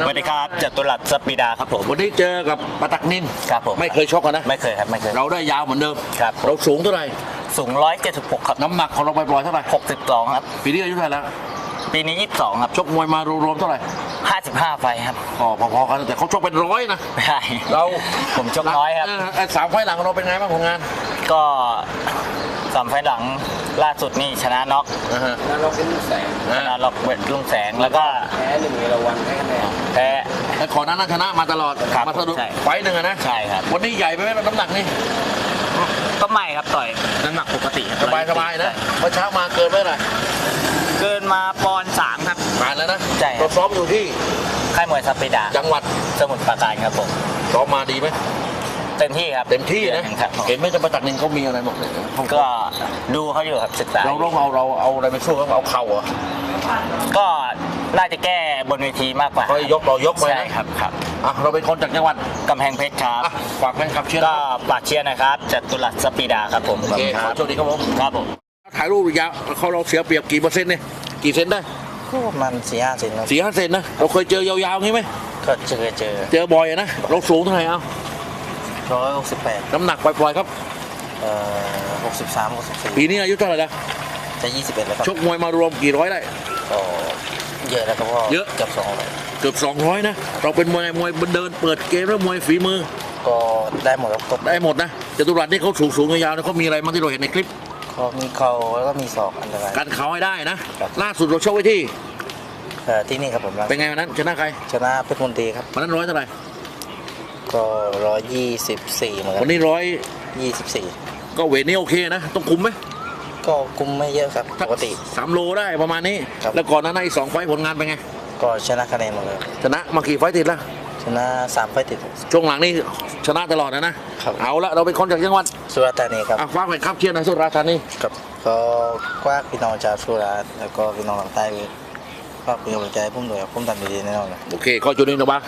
สวัสดีครับจตุรัสสปีดาครับผมวันนี้เจอกับปาตักนินครับผมไม่เคยชกกันนะไม่เคยครับไม่เคยเราได้ยาวเหมือนเดิมครับเราสูงเท่าไหร่สูง 176 ครับ น้ำหนักของเราไปปล่อยๆเท่าไหร่62 ครับ ปีนี้อายุเท่าไหร่แล้ว ปีนี้ 22 ครับ ชกมวยมารวมๆเท่าไหร่ 55 ไฟครับ อ๋อ พอๆกัน แต่เขาชกเป็นร้อยนะไม่ใช่ เรา ผมชกน้อยครับเไอ้สามไฟล์หลังของเราเป็นไงบ้างผลงาน ก็สามไฟล์หลังล่าสุดนี่ชนะน็อกอ่าฮะนรกเป็นแสงชนะล็อกเวทลุงแสง แล้วก็แพ้หนึ่งเอราวันแพ้คะ แนนแพ้ แต่ก่อนนั้นนะชนะมาตลอดครับมาสะดุดใช่ไฟล์หนึ่งอะนะใช่ครับ วันนี้ใหญ่ไปไหมน้ำหนักนี่ก็ไม่ครับต่อยน้ำหนักปกติคสรับบายๆนะเมื่อเช้ามาเกินไปเท่าไหร่เกินมาปอนด์สามครับ ผ่านแล้วนะใช่ครับ เราซ้อมอยู่ที่ค่ายมวยสปีดาจังหวัดสมุทรปราการครับผมซ้อมมาดีไหมเต็มที่ครับเต็มที่นะ ครับเห็นไหมจะปาตักนินเขามีอะไรบ้างเนี่ยก็ดูเขาอยู่ครับศึกษาเราต้องเอาเราเอาอะไรไปสู้เขาเอาเข่าเหรอก็ น่าจะแก้บนเวทีมากกว่าเขายกเรายกไปใช่นะครับครับอะเราเป็นคนจากจังหวัดกำแพงเพชรครับอะฝากแฟนคลับเชียร์ก็นะครับฝากเชียร์นะครับจัตุรัสสปีดาครับผมโอเคขอโชคดีครับผมครับผมถ่ายรูปยาวเขาเราเสียเปรียบกี่เปอร์เซ็นต์เนี่ยกี่เซนได้ก็ประมาณสี่ห้าเซนครับสี่ห้าเซนนะเราเคยเจอยาวๆงี้ไหมก็เจอเจอเจอบ่อยอะนะเราสูงเท่าไหร่เอาร้อยหกสิบแปดน้ำหนักปล่อยๆครับ เอ่อหกสิบสามหกสิบสี่ปีนี้อายุเท่าไหร่ละจะยี่สิบเอ็ดแล้วครับชกมวยมารวมกี่ร้อยได้ ก็เยอะแล้วครับพ่อเยอะ เกือบสองร้อยเกือบ 200 นะ เราเป็นมวยมวยเดินเปิดเกมแล้วมวยฝีมือ ก็ได้หมดครับครบได้หมดนะจตุรัสนี่เขาสูงสูงๆยาวๆนะเขามีอะไรบ้างที่เราเห็นในคลิป ก็มีเข่าแล้วก็มีศอกอันตรายกันเขาให้ได้นะล่าสุดเราชกไว้ที่ เอ่อที่นี่ครับผมเป็นไงวันนั้นชนะใครชนะเพชรมนตรีครับ วันนั้นร้อยเท่าไหร่ ก็ร้อยยี่สิบสี่เหมือนกัวันนนี้ร้อยยี่สิบสี่ก็เวทนี้โอเคนะ ต้องคุมไหม ก็กุมไม่เยอะครับปกติ สามโลได้ประมาณนี้ ครับ แล้วก่อนหนั้านอีกสองไฟต์ผลงานเป็นไง ก็ชนะคะแนนหมดเลยชนะมากี่ไฟต์ติดแล้ว ชนะสามไฟล์ติด ช่วงหลังนี่ชนะตลอดนะนะครับ เอาละเราเป็นคนจากจังหวัดสุราษฎร์ธานีครับอะฟ้ากไปครับเชียร์ในสุราษฎร์ธานีครับก็กว้างพี่น้องชาวสุราษฎร์แล้วก็พี่น้องทางใต้ก็เป็นกำลังใจให้ผมด้วยครับผมทำดีๆแน่นอนครับ โอเคขอจุดนี้นะบ้า